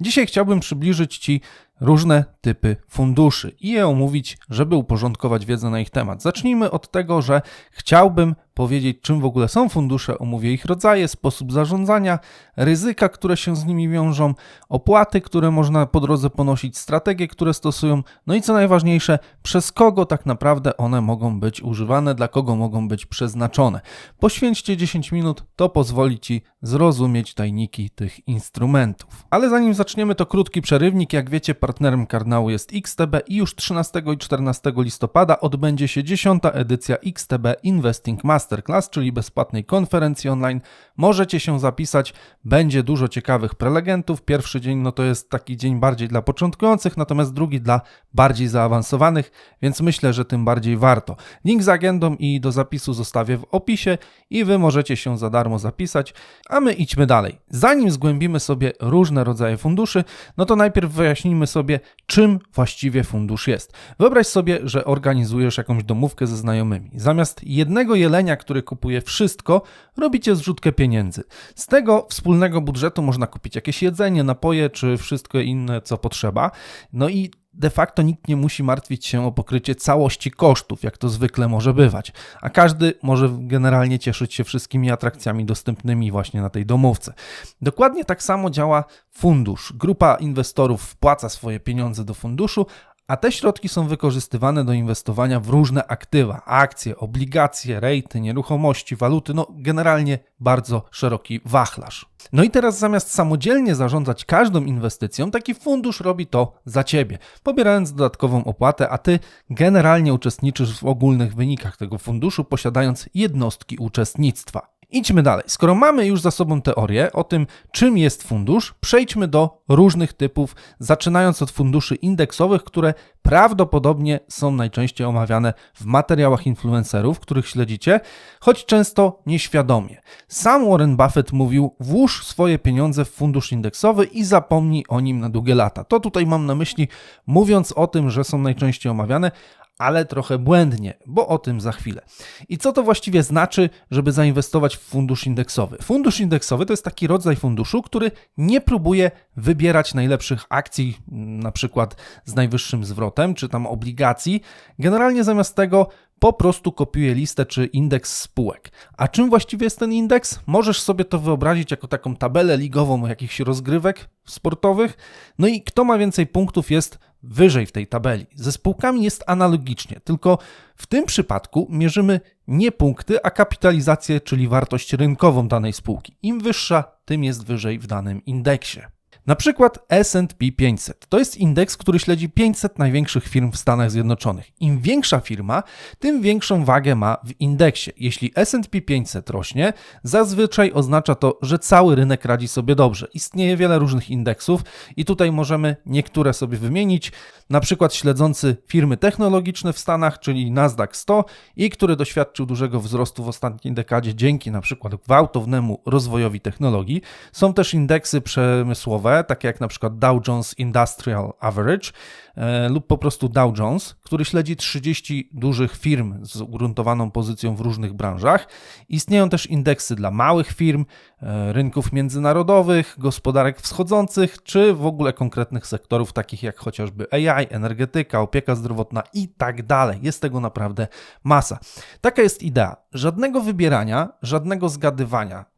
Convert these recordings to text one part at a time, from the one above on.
Dzisiaj chciałbym przybliżyć Ci różne typy funduszy i je omówić, żeby uporządkować wiedzę na ich temat. Zacznijmy od tego, że chciałbym powiedzieć, czym w ogóle są fundusze, omówię ich rodzaje, sposób zarządzania, ryzyka, które się z nimi wiążą, opłaty, które można po drodze ponosić, strategie, które stosują, no i co najważniejsze, przez kogo tak naprawdę one mogą być używane, dla kogo mogą być przeznaczone. Poświęćcie 10 minut, to pozwoli Ci zrozumieć tajniki tych instrumentów. Ale zanim zaczniemy, to krótki przerywnik. Jak wiecie, partnerem kanału jest XTB i już 13 i 14 listopada odbędzie się 10. edycja XTB Investing Masterclass, czyli bezpłatnej konferencji online. Możecie się zapisać, będzie dużo ciekawych prelegentów. Pierwszy dzień no to jest taki dzień bardziej dla początkujących, natomiast drugi dla bardziej zaawansowanych, więc myślę, że tym bardziej warto. Link z agendą i do zapisu zostawię w opisie i wy możecie się za darmo zapisać, a my idźmy dalej. Zanim zgłębimy sobie różne rodzaje funduszy, no to najpierw wyjaśnijmy sobie, czym właściwie fundusz jest. Wyobraź sobie, że organizujesz jakąś domówkę ze znajomymi. Zamiast jednego jelenia, który kupuje wszystko, robicie zrzutkę pieniędzy. Z tego wspólnego budżetu można kupić jakieś jedzenie, napoje czy wszystko inne, co potrzeba. No i de facto nikt nie musi martwić się o pokrycie całości kosztów, jak to zwykle może bywać, a każdy może generalnie cieszyć się wszystkimi atrakcjami dostępnymi właśnie na tej domówce. Dokładnie tak samo działa fundusz. Grupa inwestorów wpłaca swoje pieniądze do funduszu, a te środki są wykorzystywane do inwestowania w różne aktywa, akcje, obligacje, rejty, nieruchomości, waluty, no generalnie bardzo szeroki wachlarz. No i teraz zamiast samodzielnie zarządzać każdą inwestycją, taki fundusz robi to za ciebie, pobierając dodatkową opłatę, a ty generalnie uczestniczysz w ogólnych wynikach tego funduszu, posiadając jednostki uczestnictwa. Idźmy dalej. Skoro mamy już za sobą teorię o tym, czym jest fundusz, przejdźmy do różnych typów, zaczynając od funduszy indeksowych, które prawdopodobnie są najczęściej omawiane w materiałach influencerów, których śledzicie, choć często nieświadomie. Sam Warren Buffett mówił: włóż swoje pieniądze w fundusz indeksowy i zapomnij o nim na długie lata. To tutaj mam na myśli, mówiąc o tym, że są najczęściej omawiane, ale trochę błędnie, bo o tym za chwilę. I co to właściwie znaczy, żeby zainwestować w fundusz indeksowy? Fundusz indeksowy to jest taki rodzaj funduszu, który nie próbuje wybierać najlepszych akcji, na przykład z najwyższym zwrotem, czy tam obligacji. Generalnie zamiast tego po prostu kopiuje listę czy indeks spółek. A czym właściwie jest ten indeks? Możesz sobie to wyobrazić jako taką tabelę ligową jakichś rozgrywek sportowych. No i kto ma więcej punktów jest wyżej w tej tabeli. Ze spółkami jest analogicznie, tylko w tym przypadku mierzymy nie punkty, a kapitalizację, czyli wartość rynkową danej spółki. Im wyższa, tym jest wyżej w danym indeksie. Na przykład S&P 500. To jest indeks, który śledzi 500 największych firm w Stanach Zjednoczonych. Im większa firma, tym większą wagę ma w indeksie. Jeśli S&P 500 rośnie, zazwyczaj oznacza to, że cały rynek radzi sobie dobrze. Istnieje wiele różnych indeksów i tutaj możemy niektóre sobie wymienić, na przykład śledzący firmy technologiczne w Stanach, czyli Nasdaq 100 i który doświadczył dużego wzrostu w ostatniej dekadzie dzięki na przykład gwałtownemu rozwojowi technologii. Są też indeksy przemysłowe, takie jak na przykład Dow Jones Industrial Average e, lub po prostu Dow Jones, który śledzi 30 dużych firm z ugruntowaną pozycją w różnych branżach. Istnieją też indeksy dla małych firm, e, rynków międzynarodowych, gospodarek wschodzących, czy w ogóle konkretnych sektorów, takich jak chociażby AI, energetyka, opieka zdrowotna i tak dalej. Jest tego naprawdę masa. Taka jest idea. Żadnego wybierania, żadnego zgadywania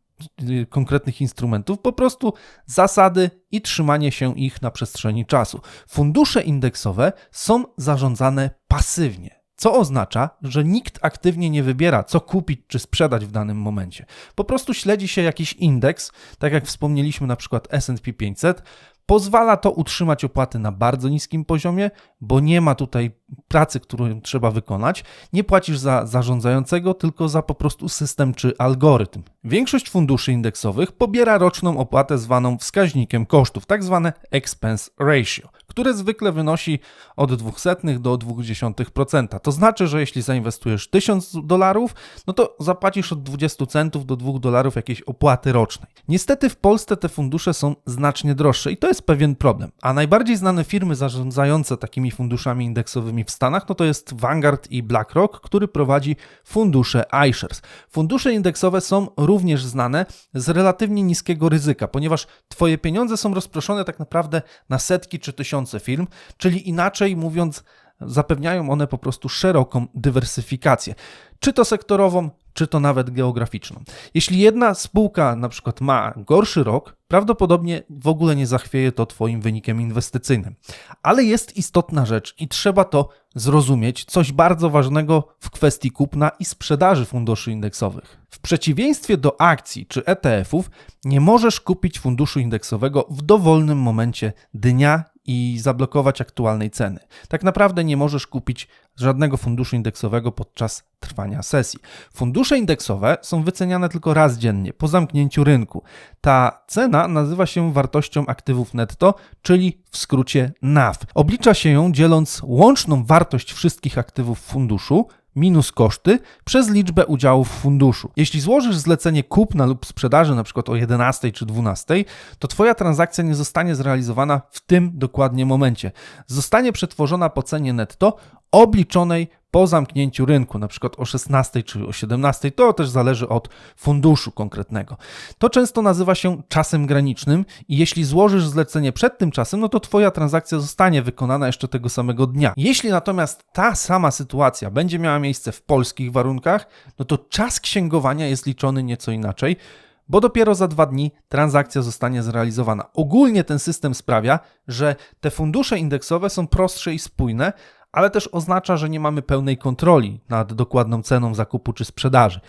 konkretnych instrumentów, po prostu zasady i trzymanie się ich na przestrzeni czasu. Fundusze indeksowe są zarządzane pasywnie. Co oznacza, że nikt aktywnie nie wybiera, co kupić czy sprzedać w danym momencie. Po prostu śledzi się jakiś indeks, tak jak wspomnieliśmy na przykład SP 500, Pozwala to utrzymać opłaty na bardzo niskim poziomie, bo nie ma tutaj pracy, którą trzeba wykonać. Nie płacisz za zarządzającego, tylko za po prostu system czy algorytm. Większość funduszy indeksowych pobiera roczną opłatę zwaną wskaźnikiem kosztów, tak zwane expense ratio, które zwykle wynosi od 200 do 0,2%. To znaczy, że jeśli zainwestujesz 1000 dolarów, no to zapłacisz od 20 centów do 2 dolarów jakiejś opłaty rocznej. Niestety w Polsce te fundusze są znacznie droższe i to jest pewien problem. A najbardziej znane firmy zarządzające takimi funduszami indeksowymi w Stanach, no to jest Vanguard i BlackRock, który prowadzi fundusze iShares. Fundusze indeksowe są również znane z relatywnie niskiego ryzyka, ponieważ Twoje pieniądze są rozproszone tak naprawdę na setki czy tysiące firm, czyli inaczej mówiąc, zapewniają one po prostu szeroką dywersyfikację, czy to sektorową, czy to nawet geograficzną. Jeśli jedna spółka na przykład ma gorszy rok, prawdopodobnie w ogóle nie zachwieje to Twoim wynikiem inwestycyjnym. Ale jest istotna rzecz i trzeba to zrozumieć, coś bardzo ważnego w kwestii kupna i sprzedaży funduszy indeksowych. W przeciwieństwie do akcji czy ETF-ów, nie możesz kupić funduszu indeksowego w dowolnym momencie dnia i zablokować aktualnej ceny. Tak naprawdę nie możesz kupić żadnego funduszu indeksowego podczas trwania sesji. Fundusze indeksowe są wyceniane tylko raz dziennie po zamknięciu rynku. Ta cena nazywa się wartością aktywów netto, czyli w skrócie NAV. Oblicza się ją dzieląc łączną wartość wszystkich aktywów funduszu minus koszty przez liczbę udziałów w funduszu. Jeśli złożysz zlecenie kupna lub sprzedaży na przykład o 11 czy 12, to Twoja transakcja nie zostanie zrealizowana w tym dokładnie momencie. Zostanie przetworzona po cenie netto obliczonej po zamknięciu rynku, na przykład o 16 czy o 17, to też zależy od funduszu konkretnego. To często nazywa się czasem granicznym i jeśli złożysz zlecenie przed tym czasem, no to Twoja transakcja zostanie wykonana jeszcze tego samego dnia. Jeśli natomiast ta sama sytuacja będzie miała miejsce w polskich warunkach, no to czas księgowania jest liczony nieco inaczej bo dopiero za dwa dni transakcja zostanie zrealizowana. Ogólnie ten system sprawia, że te fundusze indeksowe są prostsze i spójne, ale też oznacza, że nie mamy pełnej kontroli nad dokładną ceną zakupu czy sprzedaży,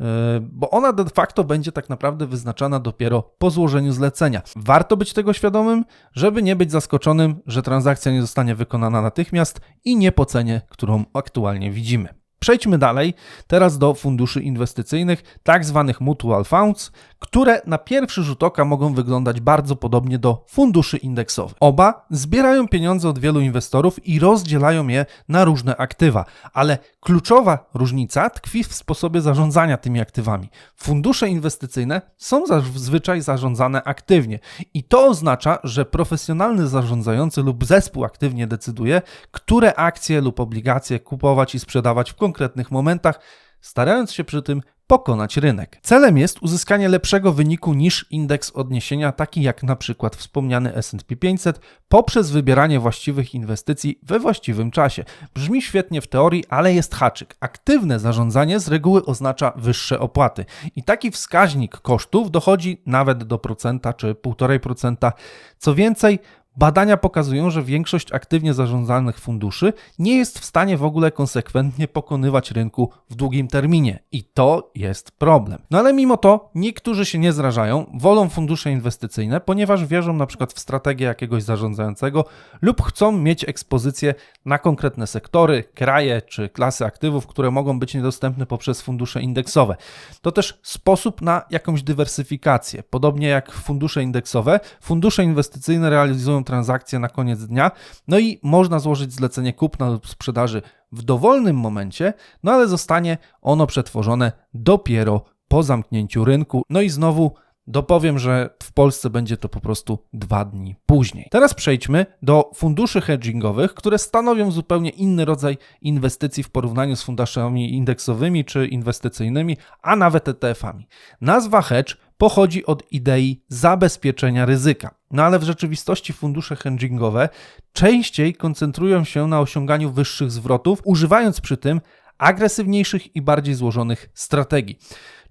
yy, bo ona de facto będzie tak naprawdę wyznaczana dopiero po złożeniu zlecenia. Warto być tego świadomym, żeby nie być zaskoczonym, że transakcja nie zostanie wykonana natychmiast i nie po cenie, którą aktualnie widzimy. Przejdźmy dalej teraz do funduszy inwestycyjnych, tak zwanych mutual funds, które na pierwszy rzut oka mogą wyglądać bardzo podobnie do funduszy indeksowych. Oba zbierają pieniądze od wielu inwestorów i rozdzielają je na różne aktywa, ale kluczowa różnica tkwi w sposobie zarządzania tymi aktywami. Fundusze inwestycyjne są zazwyczaj zarządzane aktywnie i to oznacza, że profesjonalny zarządzający lub zespół aktywnie decyduje, które akcje lub obligacje kupować i sprzedawać w konkretnych momentach, starając się przy tym pokonać rynek. Celem jest uzyskanie lepszego wyniku niż indeks odniesienia, taki jak na przykład wspomniany S&P 500, poprzez wybieranie właściwych inwestycji we właściwym czasie. Brzmi świetnie w teorii, ale jest haczyk. Aktywne zarządzanie z reguły oznacza wyższe opłaty i taki wskaźnik kosztów dochodzi nawet do procenta czy 1,5%. Co więcej, Badania pokazują, że większość aktywnie zarządzanych funduszy nie jest w stanie w ogóle konsekwentnie pokonywać rynku w długim terminie i to jest problem. No ale mimo to niektórzy się nie zrażają, wolą fundusze inwestycyjne, ponieważ wierzą na przykład w strategię jakiegoś zarządzającego lub chcą mieć ekspozycję na konkretne sektory, kraje czy klasy aktywów, które mogą być niedostępne poprzez fundusze indeksowe. To też sposób na jakąś dywersyfikację. Podobnie jak fundusze indeksowe, fundusze inwestycyjne realizują transakcję na koniec dnia, no i można złożyć zlecenie kupna lub sprzedaży w dowolnym momencie, no ale zostanie ono przetworzone dopiero po zamknięciu rynku. No i znowu dopowiem, że w Polsce będzie to po prostu dwa dni później. Teraz przejdźmy do funduszy hedgingowych, które stanowią zupełnie inny rodzaj inwestycji w porównaniu z funduszami indeksowymi czy inwestycyjnymi, a nawet ETF-ami. Nazwa hedge pochodzi od idei zabezpieczenia ryzyka. No ale w rzeczywistości fundusze hedgingowe częściej koncentrują się na osiąganiu wyższych zwrotów, używając przy tym agresywniejszych i bardziej złożonych strategii.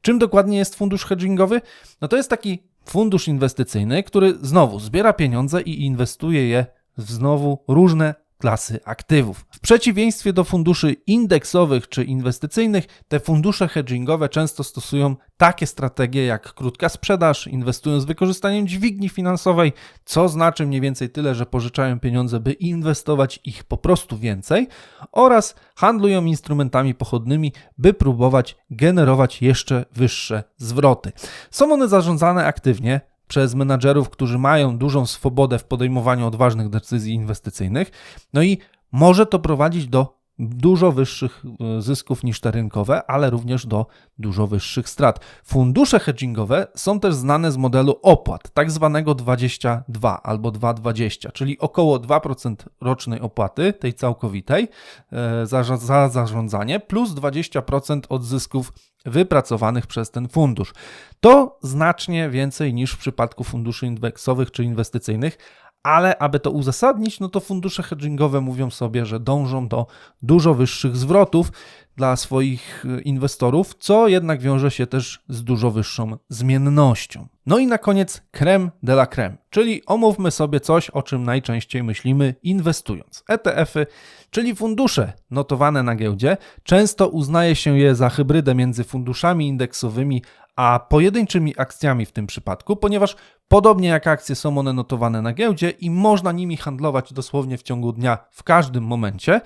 Czym dokładnie jest fundusz hedgingowy? No to jest taki fundusz inwestycyjny, który znowu zbiera pieniądze i inwestuje je w znowu różne klasy aktywów. W przeciwieństwie do funduszy indeksowych czy inwestycyjnych, te fundusze hedgingowe często stosują takie strategie jak krótka sprzedaż, inwestują z wykorzystaniem dźwigni finansowej, co znaczy mniej więcej tyle, że pożyczają pieniądze, by inwestować ich po prostu więcej, oraz handlują instrumentami pochodnymi, by próbować generować jeszcze wyższe zwroty. Są one zarządzane aktywnie, przez menadżerów, którzy mają dużą swobodę w podejmowaniu odważnych decyzji inwestycyjnych. No i może to prowadzić do dużo wyższych e, zysków niż te rynkowe, ale również do dużo wyższych strat. Fundusze hedgingowe są też znane z modelu opłat, tak zwanego 22 albo 2,20, czyli około 2% rocznej opłaty, tej całkowitej, e, za, za zarządzanie, plus 20% od zysków wypracowanych przez ten fundusz. To znacznie więcej niż w przypadku funduszy indeksowych czy inwestycyjnych, ale aby to uzasadnić, no to fundusze hedgingowe mówią sobie, że dążą do dużo wyższych zwrotów dla swoich e, inwestorów, co jednak wiąże się też z dużo wyższą zmiennością. No i na koniec creme de la creme, czyli omówmy sobie coś, o czym najczęściej myślimy inwestując. ETF-y, czyli fundusze notowane na giełdzie, często uznaje się je za hybrydę między funduszami indeksowymi a pojedynczymi akcjami w tym przypadku, ponieważ podobnie jak akcje są one notowane na giełdzie i można nimi handlować dosłownie w ciągu dnia w każdym momencie.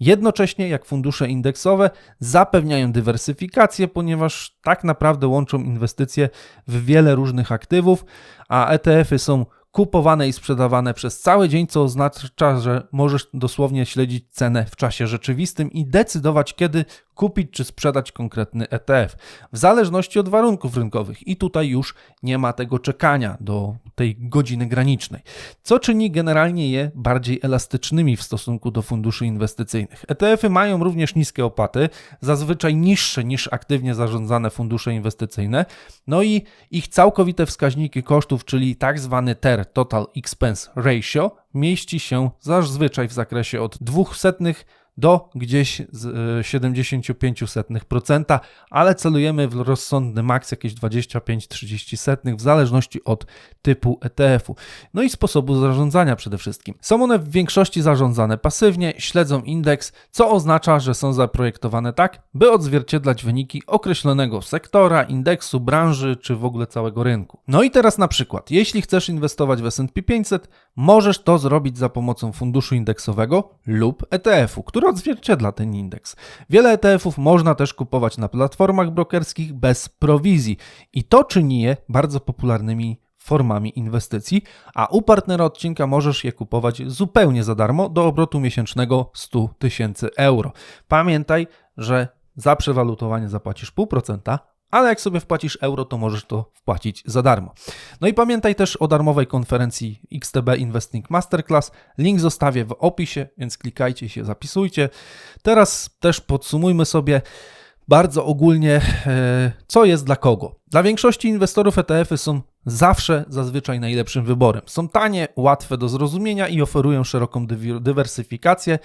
Jednocześnie, jak fundusze indeksowe, zapewniają dywersyfikację, ponieważ tak naprawdę łączą inwestycje w wiele różnych aktywów, a ETF-y są kupowane i sprzedawane przez cały dzień, co oznacza, że możesz dosłownie śledzić cenę w czasie rzeczywistym i decydować, kiedy kupić czy sprzedać konkretny ETF, w zależności od warunków rynkowych. I tutaj już nie ma tego czekania do tej godziny granicznej, co czyni generalnie je bardziej elastycznymi w stosunku do funduszy inwestycyjnych. ETF-y mają również niskie opłaty, zazwyczaj niższe niż aktywnie zarządzane fundusze inwestycyjne, no i ich całkowite wskaźniki kosztów, czyli tak zwany TER, Total Expense Ratio, mieści się zazwyczaj w zakresie od 200 do gdzieś 75%, ale celujemy w rozsądny maks jakieś 25-30 w zależności od typu ETF-u. No i sposobu zarządzania przede wszystkim. Są one w większości zarządzane pasywnie, śledzą indeks, co oznacza, że są zaprojektowane tak, by odzwierciedlać wyniki określonego sektora, indeksu, branży czy w ogóle całego rynku. No i teraz na przykład, jeśli chcesz inwestować w S&P 500, możesz to zrobić za pomocą funduszu indeksowego lub ETF-u, który odzwierciedla ten indeks. Wiele ETF-ów można też kupować na platformach brokerskich bez prowizji i to czyni je bardzo popularnymi formami inwestycji, a u partnera odcinka możesz je kupować zupełnie za darmo do obrotu miesięcznego 100 tysięcy euro. Pamiętaj, że za przewalutowanie zapłacisz 0,5%, ale jak sobie wpłacisz euro, to możesz to wpłacić za darmo. No i pamiętaj też o darmowej konferencji XTB Investing Masterclass. Link zostawię w opisie, więc klikajcie się, zapisujcie. Teraz też podsumujmy sobie bardzo ogólnie, e, co jest dla kogo. Dla większości inwestorów ETF-y są zawsze zazwyczaj najlepszym wyborem. Są tanie, łatwe do zrozumienia i oferują szeroką dywersyfikację,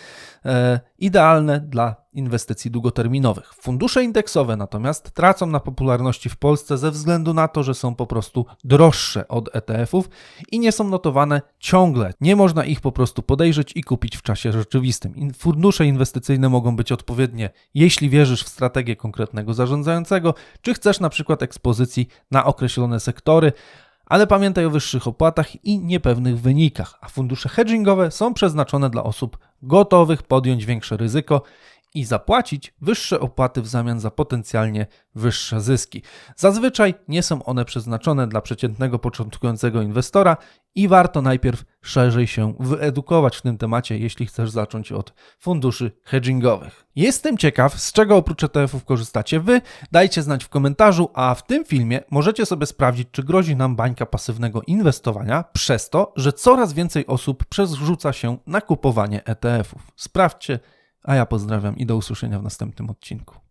e, idealne dla inwestycji długoterminowych. Fundusze indeksowe natomiast tracą na popularności w Polsce ze względu na to, że są po prostu droższe od ETF-ów i nie są notowane ciągle. Nie można ich po prostu podejrzeć i kupić w czasie rzeczywistym. Fundusze inwestycyjne mogą być odpowiednie, jeśli wierzysz w strategię konkretnego zarządzającego, czy chcesz na przykład ekspozycji na określone sektory, ale pamiętaj o wyższych opłatach i niepewnych wynikach, a fundusze hedgingowe są przeznaczone dla osób gotowych podjąć większe ryzyko i zapłacić wyższe opłaty w zamian za potencjalnie wyższe zyski. Zazwyczaj nie są one przeznaczone dla przeciętnego początkującego inwestora i warto najpierw szerzej się wyedukować w tym temacie, jeśli chcesz zacząć od funduszy hedgingowych. Jestem ciekaw, z czego oprócz ETF-ów korzystacie Wy. Dajcie znać w komentarzu, a w tym filmie możecie sobie sprawdzić, czy grozi nam bańka pasywnego inwestowania przez to, że coraz więcej osób przerzuca się na kupowanie ETF-ów. Sprawdźcie, a ja pozdrawiam i do usłyszenia w następnym odcinku.